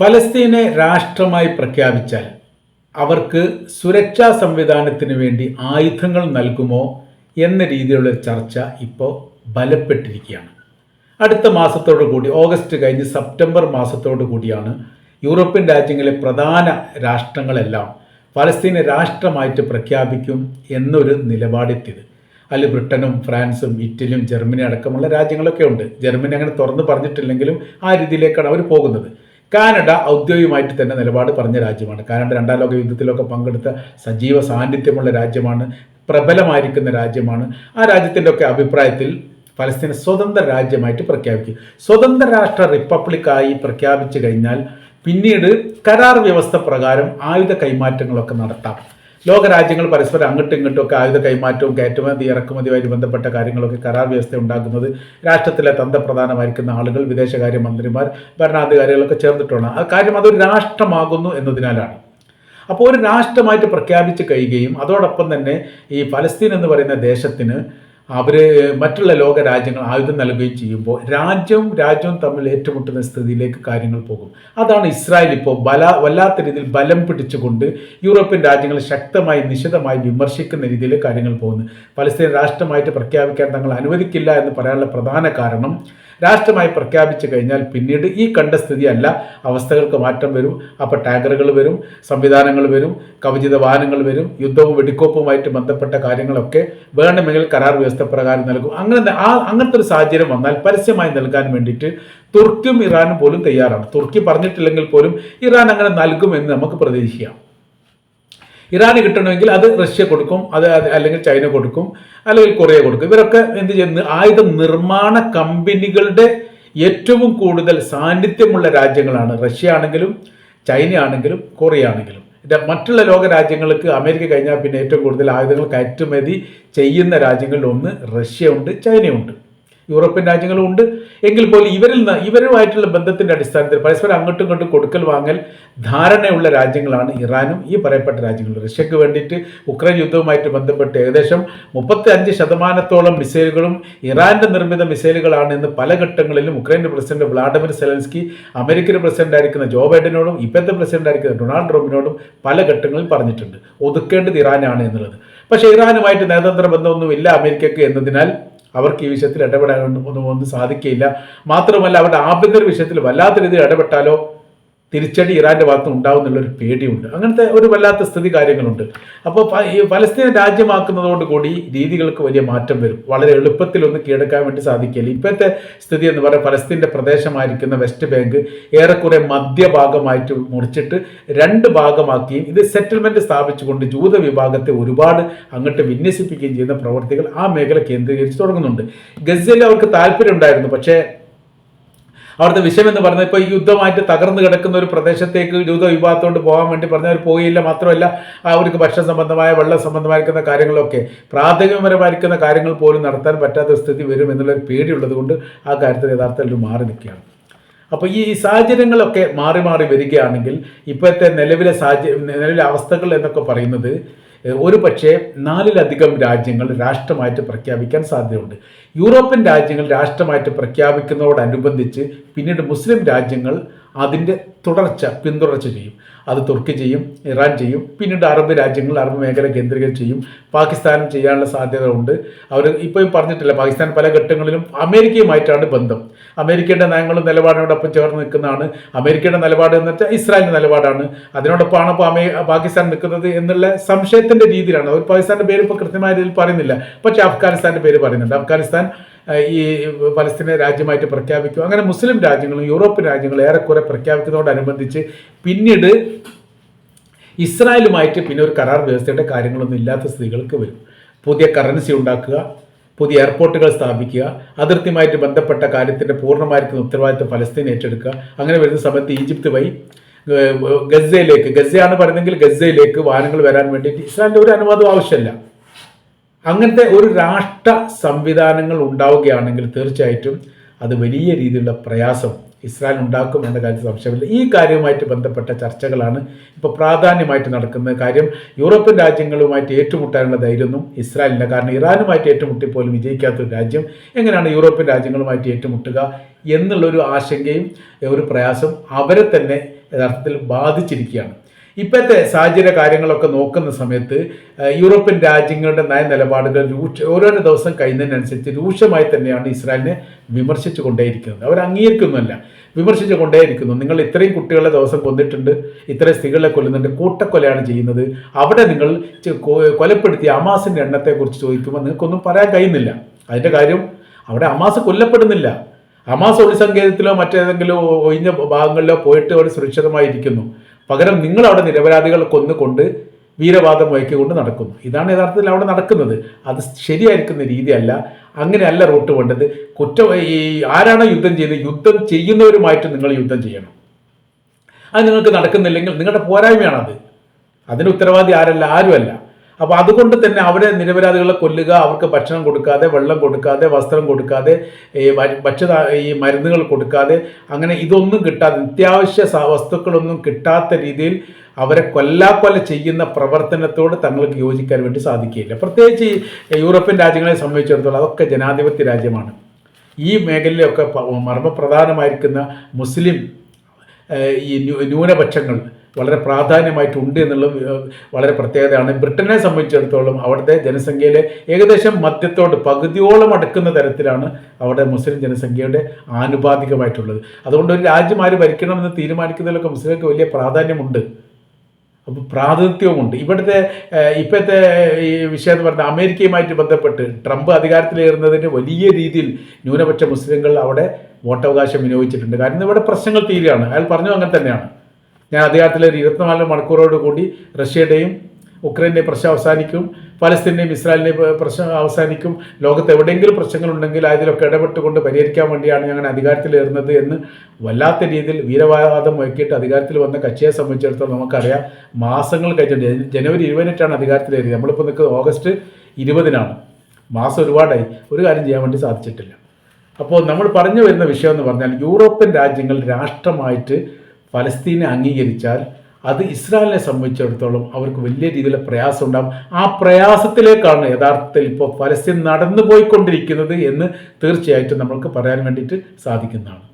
ഫലസ്തീനെ രാഷ്ട്രമായി പ്രഖ്യാപിച്ചാൽ അവർക്ക് സുരക്ഷാ സംവിധാനത്തിന് വേണ്ടി ആയുധങ്ങൾ നൽകുമോ എന്ന രീതിയിലുള്ള ചർച്ച ഇപ്പോൾ ബലപ്പെട്ടിരിക്കുകയാണ്. അടുത്ത മാസത്തോടു കൂടി ഓഗസ്റ്റ് കഴിഞ്ഞ് സെപ്റ്റംബർ മാസത്തോടു കൂടിയാണ് യൂറോപ്യൻ രാജ്യങ്ങളിലെ പ്രധാന രാഷ്ട്രങ്ങളെല്ലാം ഫലസ്തീനെ രാഷ്ട്രമായിട്ട് പ്രഖ്യാപിക്കും എന്നൊരു നിലപാടെത്തിയത്. അതിൽ ബ്രിട്ടനും ഫ്രാൻസും ഇറ്റലിയും ജർമ്മനി അടക്കമുള്ള രാജ്യങ്ങളൊക്കെ ഉണ്ട്. ജർമ്മനി അങ്ങനെ തുറന്ന് പറഞ്ഞിട്ടില്ലെങ്കിലും ആ രീതിയിലേക്കാണ് അവർ പോകുന്നത്. കാനഡ ഔദ്യോഗികമായിട്ട് തന്നെ നിലപാട് പറഞ്ഞ രാജ്യമാണ്. കാനഡ രണ്ടാം ലോക യുദ്ധത്തിലൊക്കെ പങ്കെടുത്ത സജീവ സാന്നിധ്യമുള്ള രാജ്യമാണ്. പ്രബലമായിരിക്കുന്ന രാജ്യമാണ്. ആ രാജ്യത്തിന്റെ ഒക്കെ അഭിപ്രായത്തിൽ പലസ്തീനെ സ്വതന്ത്ര രാജ്യമായിട്ട് പ്രഖ്യാപിക്കും. സ്വതന്ത്ര രാഷ്ട്ര റിപ്പബ്ലിക്കായി പ്രഖ്യാപിച്ചു കഴിഞ്ഞാൽ പിന്നീട് കരാർ വ്യവസ്ഥ പ്രകാരം ആയുധ കൈമാറ്റങ്ങളൊക്കെ നടത്താം. ലോകരാജ്യങ്ങൾ പരസ്പരം അങ്ങോട്ടും ഇങ്ങോട്ടും ഒക്കെ ആയുധ കൈമാറ്റവും കയറ്റുമതി ഇറക്കുമതിയുമായി ബന്ധപ്പെട്ട കാര്യങ്ങളൊക്കെ കരാർ വ്യവസ്ഥ ഉണ്ടാക്കുന്നത് രാഷ്ട്രത്തിലെ തന്ത്രപ്രധാനമായിരിക്കുന്ന ആളുകൾ വിദേശകാര്യമന്ത്രിമാർ ഭരണാധികാരികളൊക്കെ ചേർന്നിട്ടാണ്. ആ കാര്യം അതൊരു രാഷ്ട്രമാകുന്നു എന്നതിനാലാണ്. അപ്പോൾ ഒരു രാഷ്ട്രമായിട്ട് പ്രഖ്യാപിച്ച് കഴിയുകയും അതോടൊപ്പം തന്നെ ഈ ഫലസ്തീൻ എന്ന് പറയുന്ന ദേശത്തിന് അവർ മറ്റുള്ള ലോക രാജ്യങ്ങൾ ആയുധം നൽകുകയും ചെയ്യുമ്പോൾ രാജ്യവും രാജ്യവും തമ്മിൽ ഏറ്റുമുട്ടുന്ന സ്ഥിതിയിലേക്ക് കാര്യങ്ങൾ പോകും. അതാണ് ഇസ്രായേൽ ഇപ്പോൾ ബല വല്ലാത്ത രീതിയിൽ ബലം പിടിച്ചുകൊണ്ട് യൂറോപ്യൻ രാജ്യങ്ങൾ ശക്തമായി നിശിതമായി വിമർശിക്കുന്ന രീതിയിൽ കാര്യങ്ങൾ പോകുന്നു. പലസ്തീൻ രാഷ്ട്രമായിട്ട് പ്രഖ്യാപിക്കാൻ തങ്ങൾ അനുവദിക്കില്ല എന്ന് പറയാനുള്ള പ്രധാന കാരണം രാഷ്ട്രമായി പ്രഖ്യാപിച്ചു കഴിഞ്ഞാൽ പിന്നീട് ഈ കണ്ട സ്ഥിതിയല്ല. അവസ്ഥകൾക്ക് മാറ്റം വരും അപ്പോൾ ടാങ്കറുകൾ വരും സംവിധാനങ്ങൾ വരും കവചിത വാഹനങ്ങൾ വരും യുദ്ധവും വെടിക്കോപ്പുമായിട്ട് ബന്ധപ്പെട്ട കാര്യങ്ങളൊക്കെ വേണമെങ്കിൽ കരാർ വ്യവസ്ഥ പ്രകാരം നൽകും. അങ്ങനെ ആ അങ്ങനത്തെ ഒരു സാഹചര്യം വന്നാൽ പരസ്യമായി നൽകാൻ വേണ്ടിയിട്ട് തുർക്കിയും ഇറാനും പോലും തയ്യാറാണ്. തുർക്കി പറഞ്ഞിട്ടില്ലെങ്കിൽ പോലും ഇറാൻ അങ്ങനെ നൽകുമെന്ന് നമുക്ക് പ്രതീക്ഷിക്കാം. ഇറാന് കിട്ടണമെങ്കിൽ അത് റഷ്യ കൊടുക്കും അത് അല്ലെങ്കിൽ ചൈന കൊടുക്കും അല്ലെങ്കിൽ കൊറിയ കൊടുക്കും. ഇവരൊക്കെ എന്ത് ചെയ്യുന്നു? ആയുധ നിർമ്മാണ കമ്പനികളുടെ ഏറ്റവും കൂടുതൽ സാന്നിധ്യമുള്ള രാജ്യങ്ങളാണ്. റഷ്യ ആണെങ്കിലും ചൈന ആണെങ്കിലും കൊറിയ ആണെങ്കിലും. മറ്റുള്ള ലോക രാജ്യങ്ങൾക്ക് അമേരിക്ക കഴിഞ്ഞാൽ പിന്നെ ഏറ്റവും കൂടുതൽ ആയുധങ്ങൾ കയറ്റുമതി ചെയ്യുന്ന രാജ്യങ്ങളിൽ ഒന്ന് റഷ്യ ഉണ്ട് ചൈനയുണ്ട് യൂറോപ്യൻ രാജ്യങ്ങളും ഉണ്ട് എങ്കിൽ പോലും ഇവരിൽ നിന്ന് ഇവരുമായിട്ടുള്ള ബന്ധത്തിന്റെ അടിസ്ഥാനത്തിൽ പരസ്പരം അങ്ങോട്ടും ഇങ്ങോട്ടും കൊടുക്കൽ വാങ്ങൽ ധാരണയുള്ള രാജ്യങ്ങളാണ് ഇറാനും ഈ പറയപ്പെട്ട രാജ്യങ്ങളും. റഷ്യക്ക് വേണ്ടിയിട്ട് ഉക്രൈൻ യുദ്ധവുമായിട്ട് ബന്ധപ്പെട്ട് ഏകദേശം മുപ്പത്തി അഞ്ച് ശതമാനത്തോളം മിസൈലുകളും ഇറാന്റെ നിർമ്മിത മിസൈലുകളാണ് എന്ന് പല ഘട്ടങ്ങളിലും ഉക്രൈന്റെ president Vladimir Zelensky American president ആയിരിക്കുന്ന ജോ ബൈഡനോടും ഇപ്പോഴത്തെ പ്രസിഡന്റ് ആയിരിക്കുന്ന ഡൊണാൾഡ് ട്രംപിനോടും പല ഘട്ടങ്ങളിൽ പറഞ്ഞിട്ടുണ്ട്. ഒതുക്കേണ്ടത് ഇറാനാണ് എന്നുള്ളത്. പക്ഷേ ഇറാനുമായിട്ട് നയതന്ത്ര ബന്ധമൊന്നുമില്ല അമേരിക്കയ്ക്ക് എന്നതിനാൽ അവർക്ക് ഈ വിഷയത്തിൽ ഇടപെടാൻ ഒന്നും ഒന്നും സാധിക്കുകയില്ല. മാത്രമല്ല അവരുടെ ആഭ്യന്തര വിഷയത്തിൽ വല്ലാത്ത രീതിയിൽ ഇടപെട്ടാലോ? തിരിച്ചടി ഇറാന്റെ ഭാഗത്തുനിന്ന് ഉണ്ടാവും എന്നുള്ളൊരു പേടിയുണ്ട്. അങ്ങനത്തെ ഒരു വല്ലാത്ത സ്ഥിതി കാര്യങ്ങളുണ്ട്. അപ്പോൾ ഈ ഫലസ്തീൻ രാജ്യമാക്കുന്നതോടുകൂടി രീതികൾക്ക് വലിയ മാറ്റം വരും. വളരെ എളുപ്പത്തിൽ ഒന്ന് കീഴടക്കാൻ വേണ്ടി സാധിക്കില്ല ഇപ്പോഴത്തെ സ്ഥിതി എന്ന് പറയുന്നത് ഫലസ്തീന്റെ പ്രദേശമായിരിക്കുന്ന വെസ്റ്റ് ബാങ്ക് ഏറെക്കുറെ മധ്യഭാഗമായിട്ട് മുറിച്ചിട്ട് രണ്ട് ഭാഗമാക്കുകയും ഇത് സെറ്റിൽമെന്റ് സ്ഥാപിച്ചുകൊണ്ട് ജൂത വിഭാഗത്തെ ഒരുപാട് അങ്ങോട്ട് വിന്യസിപ്പിക്കുകയും ചെയ്യുന്ന പ്രവർത്തികൾ ആ മേഖല കേന്ദ്രീകരിച്ച് തുടങ്ങുന്നുണ്ട്. ഗസയിൽ അവർക്ക് താല്പര്യം ഉണ്ടായിരുന്നു പക്ഷേ അവിടുത്തെ വിഷയം എന്ന് പറഞ്ഞാൽ ഇപ്പോൾ ഈ യുദ്ധമായിട്ട് തകർന്നു കിടക്കുന്ന ഒരു പ്രദേശത്തേക്ക് യൂത വിഭാഗത്തോട്ട് പോകാൻ വേണ്ടി പറഞ്ഞവർ പോയില്ല മാത്രമല്ല അവർക്ക് ഭക്ഷണ സംബന്ധമായ വെള്ളം സംബന്ധമായിരിക്കുന്ന കാര്യങ്ങളൊക്കെ പ്രാഥമികപരമായിരിക്കുന്ന കാര്യങ്ങൾ പോലും നടത്താൻ പറ്റാത്ത സ്ഥിതി വരും എന്നുള്ളൊരു പേടിയുള്ളത് കൊണ്ട് ആ കാര്യത്തിൽ യഥാർത്ഥത്തിൽ ഒരു മാറി നിൽക്കുകയാണ്. അപ്പോൾ ഈ സാഹചര്യങ്ങളൊക്കെ മാറി മാറി വരികയാണെങ്കിൽ ഇപ്പോഴത്തെ നിലവിലെ സാഹചര്യം നിലവിലെ അവസ്ഥകൾ എന്നൊക്കെ പറയുന്നത് ഒരു പക്ഷേ നാലിലധികം രാജ്യങ്ങൾ രാഷ്ട്രമായിട്ട് പ്രഖ്യാപിക്കാൻ സാധ്യതയുണ്ട്. യൂറോപ്യൻ രാജ്യങ്ങൾ രാഷ്ട്രമായിട്ട് പ്രഖ്യാപിക്കുന്നതോടനുബന്ധിച്ച് പിന്നീട് മുസ്ലിം രാജ്യങ്ങൾ അതിന്റെ തുടർച്ച പിന്തുടർച്ച ചെയ്യും. അത് തുർക്കി ചെയ്യും ഇറാൻ ചെയ്യും പിന്നീട് അറബ് രാജ്യങ്ങൾ അറബ് മേഖല കേന്ദ്രീകരിച്ച് ചെയ്യും പാകിസ്ഥാനും ചെയ്യാനുള്ള സാധ്യത ഉണ്ട് അവർ ഇപ്പോഴും പറഞ്ഞിട്ടില്ല പാകിസ്ഥാൻ പല ഘട്ടങ്ങളിലും അമേരിക്കയുമായിട്ടാണ് ബന്ധം. അമേരിക്കയുടെ നയങ്ങളും നിലപാടിനോടൊപ്പം ചേർന്ന് നിൽക്കുന്നതാണ്. അമേരിക്കയുടെ നിലപാട് എന്ന് വെച്ചാൽ ഇസ്രായേലിന്റെ നിലപാടാണ്. അതിനോടൊപ്പമാണ് ഇപ്പോൾ അമേ പാകിസ്ഥാൻ നിൽക്കുന്നത് എന്നുള്ള സംശയത്തിന്റെ രീതിയിലാണ്. അവർ പാകിസ്ഥാന്റെ പേര് ഇപ്പോൾ കൃത്യമായ രീതിയിൽ പറയുന്നില്ല. പക്ഷേ അഫ്ഗാനിസ്ഥാന്റെ പേര് പറയുന്നുണ്ട്. അഫ്ഗാനിസ്ഥാൻ ഈ പലസ്തീനെ രാജ്യമായിട്ട് പ്രഖ്യാപിക്കും അങ്ങനെ മുസ്ലിം രാജ്യങ്ങളും യൂറോപ്യൻ രാജ്യങ്ങളും ഏറെക്കുറെ പ്രഖ്യാപിക്കുന്നതോടനുബന്ധിച്ച് പിന്നീട് ഇസ്രായേലുമായിട്ട് പിന്നെ ഒരു കരാർ വ്യവസ്ഥയുടെ കാര്യങ്ങളൊന്നും ഇല്ലാത്ത സ്ഥിതികൾക്ക് വരും. പുതിയ കറൻസി ഉണ്ടാക്കുക പുതിയ എയർപോർട്ടുകൾ സ്ഥാപിക്കുക അതിർത്തിയുമായിട്ട് ബന്ധപ്പെട്ട കാര്യത്തിന്റെ പൂർണമായിരിക്കുന്ന ഉത്തരവാദിത്വം ഫലസ്തീൻ ഏറ്റെടുക്കുക. അങ്ങനെ വരുന്ന സമയത്ത് ഈജിപ്ത് വഴി ഗസയിലേക്ക് ഗസയാണ് പറയുന്നതെങ്കിൽ ഗസയിലേക്ക് വാഹനങ്ങൾ വരാൻ വേണ്ടിയിട്ട് ഇസ്രായേലിന്റെ ഒരു അനുവാദം ആവശ്യമില്ല. അങ്ങനത്തെ ഒരു രാഷ്ട്ര സംവിധാനങ്ങൾ ഉണ്ടാവുകയാണെങ്കിൽ തീർച്ചയായിട്ടും അത് വലിയ രീതിയിലുള്ള പ്രയാസം ഇസ്രായേൽ ഉണ്ടാക്കും എന്ന കാര്യത്തിൽ സംശയമില്ല. ഈ കാര്യവുമായിട്ട് ബന്ധപ്പെട്ട ചർച്ചകളാണ് ഇപ്പോൾ പ്രാധാന്യമായിട്ട് നടക്കുന്നത്. കാര്യം യൂറോപ്യൻ രാജ്യങ്ങളുമായിട്ട് ഏറ്റുമുട്ടാനുള്ള ധൈര്യമൊന്നും ഇസ്രായേലില്ല കാരണം ഇറാനുമായിട്ട് ഏറ്റുമുട്ടി പോലും വിജയിക്കാത്തൊരു രാജ്യം എങ്ങനെയാണ് യൂറോപ്യൻ രാജ്യങ്ങളുമായിട്ട് ഏറ്റുമുട്ടുക എന്നുള്ളൊരു ആശങ്കയും ഒരു പ്രയാസം അവരെ തന്നെ യഥാർത്ഥത്തിൽ ബാധിച്ചിരിക്കുകയാണ്. ഇപ്പോഴത്തെ സാഹചര്യ കാര്യങ്ങളൊക്കെ നോക്കുന്ന സമയത്ത് യൂറോപ്യൻ രാജ്യങ്ങളുടെ നയ നിലപാടുകൾ രൂക്ഷ ഓരോരോ ദിവസം കഴിയുന്നതിനനുസരിച്ച് രൂക്ഷമായി തന്നെയാണ് ഇസ്രായേലിനെ വിമർശിച്ചു കൊണ്ടേയിരിക്കുന്നത്. അവർ അംഗീകരിക്കുന്നുമല്ല വിമർശിച്ചു കൊണ്ടേയിരിക്കുന്നു. നിങ്ങൾ ഇത്രയും കുട്ടികളെ ദിവസം കൊന്നിട്ടുണ്ട് ഇത്രയും സ്ത്രീകളെ കൊല്ലുന്നുണ്ട് കൂട്ടക്കൊലയാണ് ചെയ്യുന്നത്. അവിടെ നിങ്ങൾ കൊലപ്പെടുത്തിയ അമാസിന്റെ എണ്ണത്തെക്കുറിച്ച് ചോദിക്കുമ്പോൾ നിങ്ങൾക്കൊന്നും പറയാൻ കഴിയുന്നില്ല. അതിന്റെ കാര്യം അവിടെ അമാസ് കൊല്ലപ്പെടുന്നില്ല. ഹമാസ് ഒരു സങ്കേതത്തിലോ മറ്റേതെങ്കിലും ഒഴിഞ്ഞ ഭാഗങ്ങളിലോ പോയിട്ട് അവർ സുരക്ഷിതമായിരിക്കുന്നു. പകരം നിങ്ങൾ അവിടെ നിരപരാധികൾ കൊന്നുകൊണ്ട് വീരവാദം വഹിക്കൊണ്ട് നടക്കുന്നു. ഇതാണ് യഥാർത്ഥത്തിൽ അവിടെ നടക്കുന്നത്. അത് ശരിയായിരിക്കുന്ന രീതിയല്ല. അങ്ങനെയല്ല റൂട്ട് വേണ്ടത്. കുറ്റ ഈ ആരാണ് യുദ്ധം ചെയ്ത് യുദ്ധം ചെയ്യുന്നവരുമായിട്ട് നിങ്ങൾ യുദ്ധം ചെയ്യണം. അത് നിങ്ങൾക്ക് നടക്കുന്നില്ലെങ്കിൽ നിങ്ങളുടെ പോരായ്മയാണത്. അതിന് ഉത്തരവാദി ആരല്ല? ആരുമല്ല. അപ്പോൾ അതുകൊണ്ട് തന്നെ അവരെ നിരപരാധികളെ കൊല്ലുക അവർക്ക് ഭക്ഷണം കൊടുക്കാതെ വെള്ളം കൊടുക്കാതെ വസ്ത്രം കൊടുക്കാതെ ഈ ഭക്ഷ്യ ഈ മരുന്നുകൾ കൊടുക്കാതെ അങ്ങനെ ഇതൊന്നും കിട്ടാതെ നിത്യാവശ്യ വസ്തുക്കളൊന്നും കിട്ടാത്ത രീതിയിൽ അവരെ കൊല്ലാക്കൊല ചെയ്യുന്ന പ്രവർത്തനത്തോട് തങ്ങൾക്ക് യോജിക്കാൻ വേണ്ടി സാധിക്കുകയില്ല. പ്രത്യേകിച്ച് യൂറോപ്യൻ രാജ്യങ്ങളെ സംബന്ധിച്ചിടത്തോളം അതൊക്കെ ജനാധിപത്യ രാജ്യമാണ്. ഈ മേഖലയിലൊക്കെ മർമ്മപ്രധാനമായിരിക്കുന്ന മുസ്ലിം ഈ ന്യൂ- ന്യൂനപക്ഷങ്ങൾ വളരെ പ്രാധാന്യമായിട്ടുണ്ട് എന്നുള്ളത് വളരെ പ്രത്യേകതയാണ്. ബ്രിട്ടനെ സംബന്ധിച്ചിടത്തോളം അവിടുത്തെ ജനസംഖ്യയിലെ ഏകദേശം മധ്യത്തോട് പകുതിയോളം അടുക്കുന്ന തരത്തിലാണ് അവിടെ മുസ്ലിം ജനസംഖ്യയുടെ ആനുപാതികമായിട്ടുള്ളത്. അതുകൊണ്ട് ഒരു രാജ്യം ആര് ഭരിക്കണമെന്ന് തീരുമാനിക്കുന്നതിലൊക്കെ മുസ്ലിങ്ങൾക്ക് വലിയ പ്രാധാന്യമുണ്ട്. അപ്പോൾ പ്രാതിനിധ്യവുമുണ്ട്. ഇവിടുത്തെ ഇപ്പോഴത്തെ ഈ വിഷയം എന്ന് പറഞ്ഞാൽ അമേരിക്കയുമായിട്ട് ബന്ധപ്പെട്ട് ട്രംപ് അധികാരത്തിലേറുന്നതിന് വലിയ രീതിയിൽ ന്യൂനപക്ഷ മുസ്ലിങ്ങൾ അവിടെ വോട്ടവകാശം വിനിയോഗിച്ചിട്ടുണ്ട്. കാരണം ഇവിടെ പ്രശ്നങ്ങൾ തീരുകയാണ്. അയാൾ പറഞ്ഞു അങ്ങനെ തന്നെയാണ്. ഞാൻ അധികാരത്തിലെ ഒരു ഇരുപത്തിനാല് മണിക്കൂറോട് കൂടി റഷ്യയുടെയും ഉക്രൈന്റെയും പ്രശ്നം അവസാനിക്കും ഫലസ്തീന്റെയും ഇസ്രായേലിന്റെയും പ്രശ്നം അവസാനിക്കും ലോകത്ത് എവിടെയെങ്കിലും പ്രശ്നങ്ങളുണ്ടെങ്കിൽ അതിലൊക്കെ ഇടപെട്ടുകൊണ്ട് പരിഹരിക്കാൻ വേണ്ടിയാണ് ഞങ്ങൾ അധികാരത്തിലേറുന്നത് എന്ന് വല്ലാത്ത രീതിയിൽ വീരവാദം വയ്ക്കിയിട്ട് അധികാരത്തിൽ വന്ന കക്ഷിയെ സംബന്ധിച്ചിടത്തോളം നമുക്കറിയാം മാസങ്ങൾ കഴിഞ്ഞിട്ടുണ്ട് ജനുവരി ഇരുപതിനെട്ടാണ് അധികാരത്തിലേറിയത് നമ്മളിപ്പോൾ നിൽക്കുന്നത് ഓഗസ്റ്റ് ഇരുപതിനാണ്. മാസം ഒരുപാടായി. ഒരു കാര്യം ചെയ്യാൻ വേണ്ടി സാധിച്ചിട്ടില്ല. അപ്പോൾ നമ്മൾ പറഞ്ഞു വരുന്ന വിഷയം എന്ന് പറഞ്ഞാൽ യൂറോപ്യൻ രാജ്യങ്ങൾ രാഷ്ട്രമായിട്ട് ഫലസ്തീനെ അംഗീകരിച്ചാൽ അത് ഇസ്രായേലിനെ സംബന്ധിച്ചിടത്തോളം അവർക്ക് വലിയ രീതിയിലുള്ള പ്രയാസം ഉണ്ടാകും ആ പ്രയാസത്തിലേക്കാണ് യഥാർത്ഥത്തിൽ ഇപ്പോൾ ഫലസ്തീൻ നടന്നു പോയിക്കൊണ്ടിരിക്കുന്നത് എന്ന് തീർച്ചയായിട്ടും നമ്മൾക്ക് പറയാൻ വേണ്ടിയിട്ട് സാധിക്കുന്നതാണ്.